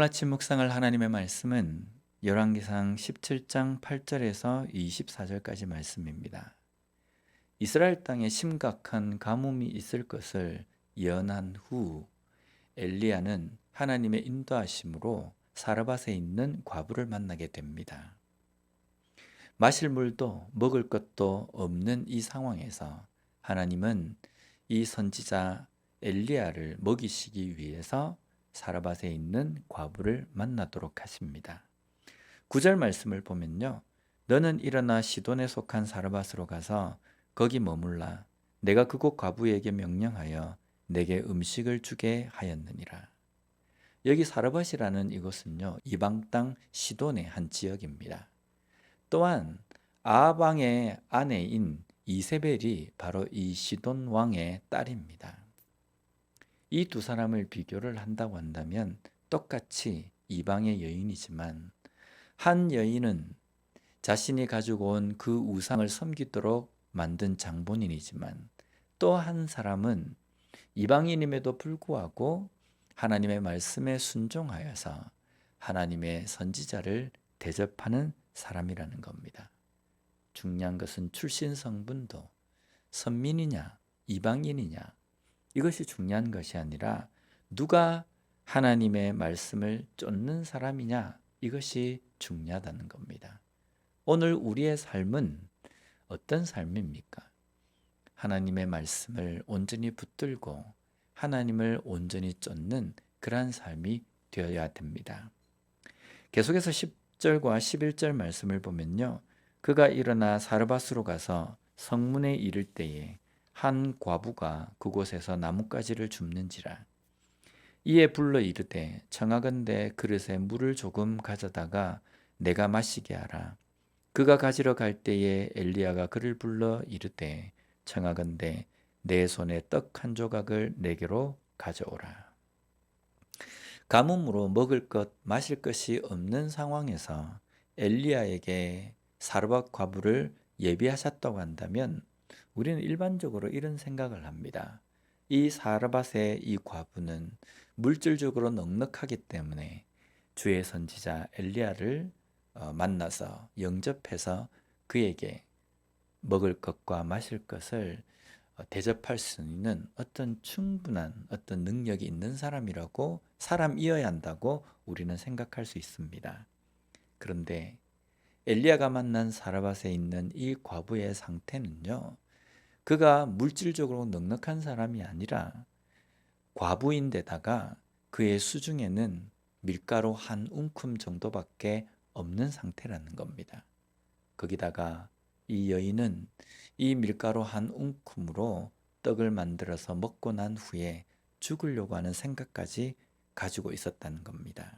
오늘 아침 묵상할 하나님의 말씀은 열왕기상 17장 8절에서 24절까지 말씀입니다. 이스라엘 땅에 심각한 가뭄이 있을 것을 예언한 후 엘리야는 하나님의 인도하심으로 사르밧에 있는 과부를 만나게 됩니다. 마실 물도 먹을 것도 없는 이 상황에서 하나님은 이 선지자 엘리야를 먹이시기 위해서 사르밧에 있는 과부를 만나도록 하십니다. 구절 말씀을 보면요. 너는 일어나 시돈에 속한 사르밧으로 가서 거기 머물라. 내가 그곳 과부에게 명령하여 내게 음식을 주게 하였느니라. 여기 사르밧이라는 이곳은요. 이방 땅 시돈의 한 지역입니다. 또한 아방의 아내인 이세벨이 바로 이 시돈 왕의 딸입니다. 이 두 사람을 비교를 한다고 한다면 똑같이 이방의 여인이지만 한 여인은 자신이 가지고 온 그 우상을 섬기도록 만든 장본인이지만 또 한 사람은 이방인임에도 불구하고 하나님의 말씀에 순종하여서 하나님의 선지자를 대접하는 사람이라는 겁니다. 중요한 것은 출신 성분도 선민이냐 이방인이냐 이것이 중요한 것이 아니라 누가 하나님의 말씀을 쫓는 사람이냐 이것이 중요하다는 겁니다. 오늘 우리의 삶은 어떤 삶입니까? 하나님의 말씀을 온전히 붙들고 하나님을 온전히 쫓는 그러한 삶이 되어야 됩니다. 계속해서 10절과 11절 말씀을 보면요. 그가 일어나 사르밧으로 가서 성문에 이를 때에 한 과부가 그곳에서 나뭇가지를 줍는지라. 이에 불러 이르되 청하건대 그릇에 물을 조금 가져다가 내가 마시게 하라. 그가 가지러 갈 때에 엘리야가 그를 불러 이르되 청하건대 내 손에 떡 한 조각을 내게로 가져오라. 가뭄으로 먹을 것 마실 것이 없는 상황에서 엘리야에게 사르밧 과부를 예비하셨다고 한다면 우리는 일반적으로 이런 생각을 합니다. 이 사르밧의 이 과부는 물질적으로 넉넉하기 때문에 주의 선지자 엘리야를 어, 만나서 영접해서 그에게 먹을 것과 마실 것을 어, 대접할 수 있는 어떤 충분한 어떤 능력이 있는 사람이라고 사람이어야 한다고 우리는 생각할 수 있습니다. 그런데 엘리야가 만난 사라밧에 있는 이 과부의 상태는요. 그가 물질적으로 넉넉한 사람이 아니라 과부인데다가 그의 수중에는 밀가루 한 움큼 정도밖에 없는 상태라는 겁니다. 거기다가 이 여인은 이 밀가루 한 움큼으로 떡을 만들어서 먹고 난 후에 죽으려고 하는 생각까지 가지고 있었다는 겁니다.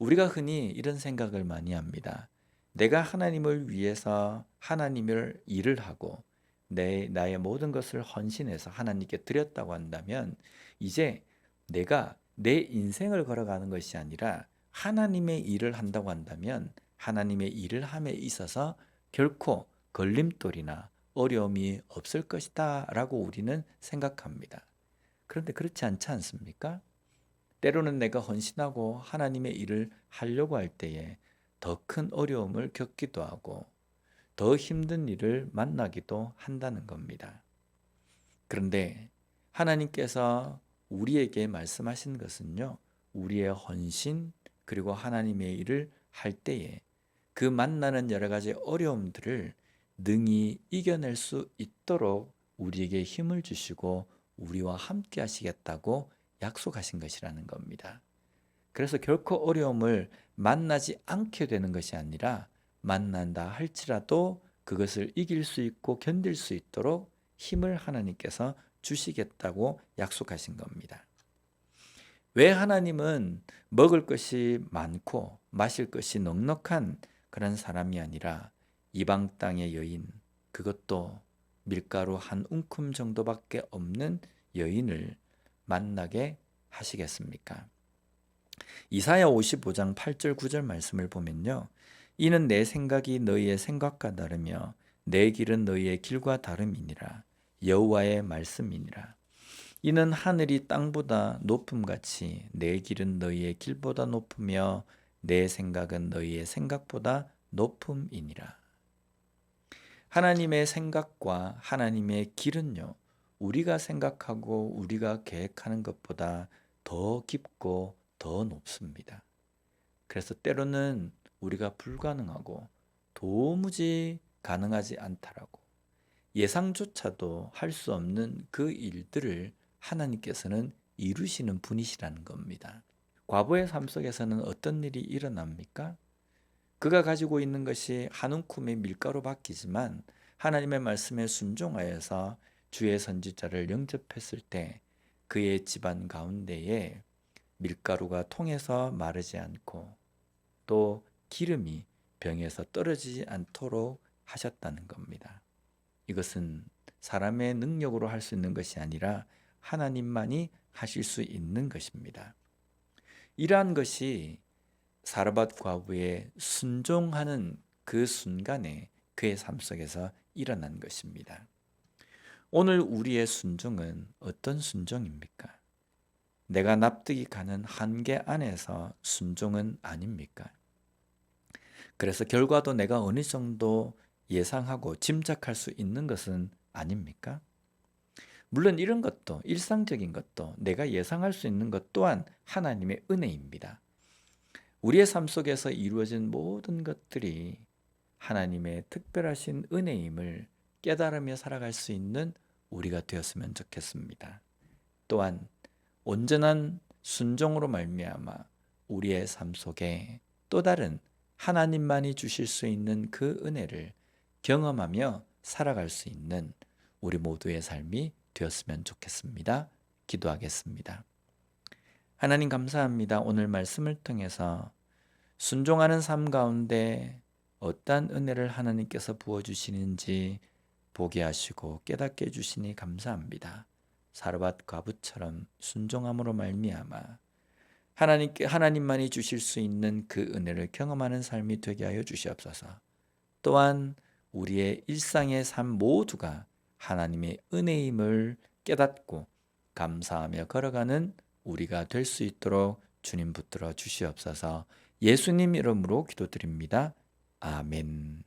우리가 흔히 이런 생각을 많이 합니다. 내가 하나님을 위해서 하나님을 일을 하고 내 나의 모든 것을 헌신해서 하나님께 드렸다고 한다면 이제 내가 내 인생을 걸어가는 것이 아니라 하나님의 일을 한다고 한다면 하나님의 일을 함에 있어서 결코 걸림돌이나 어려움이 없을 것이다 라고 우리는 생각합니다. 그런데 그렇지 않지 않습니까? 때로는 내가 헌신하고 하나님의 일을 하려고 할 때에 더 큰 어려움을 겪기도 하고 더 힘든 일을 만나기도 한다는 겁니다. 그런데 하나님께서 우리에게 말씀하신 것은요, 우리의 헌신, 그리고 하나님의 일을 할 때에 그 만나는 여러 가지 어려움들을 능히 이겨낼 수 있도록 우리에게 힘을 주시고 우리와 함께 하시겠다고 약속하신 것이라는 겁니다. 그래서 결코 어려움을 만나지 않게 되는 것이 아니라 만난다 할지라도 그것을 이길 수 있고 견딜 수 있도록 힘을 하나님께서 주시겠다고 약속하신 겁니다. 왜 하나님은 먹을 것이 많고 마실 것이 넉넉한 그런 사람이 아니라 이방 땅의 여인, 그것도 밀가루 한 움큼 정도밖에 없는 여인을 만나게 하시겠습니까? 이사야 55장 8절 9절 말씀을 보면요. 이는 내 생각이 너희의 생각과 다르며 내 길은 너희의 길과 다름이니라. 여호와의 말씀이니라. 이는 하늘이 땅보다 높음 같이 내 길은 너희의 길보다 높으며 내 생각은 너희의 생각보다 높음이니라. 하나님의 생각과 하나님의 길은요, 우리가 생각하고 우리가 계획하는 것보다 더 깊고 더 높습니다. 그래서 때로는 우리가 불가능하고 도무지 가능하지 않다라고 예상조차도 할 수 없는 그 일들을 하나님께서는 이루시는 분이시라는 겁니다. 과부의 삶 속에서는 어떤 일이 일어납니까? 그가 가지고 있는 것이 한 움큼의 밀가루 바뀌지만 하나님의 말씀에 순종하여서 주의 선지자를 영접했을 때 그의 집안 가운데에 밀가루가 통해서 마르지 않고 또 기름이 병에서 떨어지지 않도록 하셨다는 겁니다. 이것은 사람의 능력으로 할 수 있는 것이 아니라 하나님만이 하실 수 있는 것입니다. 이러한 것이 사르밧 과부의 순종하는 그 순간에 그의 삶 속에서 일어난 것입니다. 오늘 우리의 순종은 어떤 순종입니까? 내가 납득이 가는 한계 안에서 순종은 아닙니까? 그래서 결과도 내가 어느 정도 예상하고 짐작할 수 있는 것은 아닙니까? 물론 이런 것도 일상적인 것도 내가 예상할 수 있는 것 또한 하나님의 은혜입니다. 우리의 삶 속에서 이루어진 모든 것들이 하나님의 특별하신 은혜임을 깨달으며 살아갈 수 있는 우리가 되었으면 좋겠습니다. 또한 온전한 순종으로 말미암아 우리의 삶 속에 또 다른 하나님만이 주실 수 있는 그 은혜를 경험하며 살아갈 수 있는 우리 모두의 삶이 되었으면 좋겠습니다. 기도하겠습니다. 하나님 감사합니다. 오늘 말씀을 통해서 순종하는 삶 가운데 어떠한 은혜를 하나님께서 부어주시는지 보게 하시고 깨닫게 해주시니 감사합니다. 사르밧 과부처럼 순종함으로 말미암아 하나님께 하나님만이 주실 수 있는 그 은혜를 경험하는 삶이 되게 하여 주시옵소서. 또한 우리의 일상의 삶 모두가 하나님의 은혜임을 깨닫고 감사하며 걸어가는 우리가 될 수 있도록 주님 붙들어 주시옵소서. 예수님 이름으로 기도드립니다. 아멘.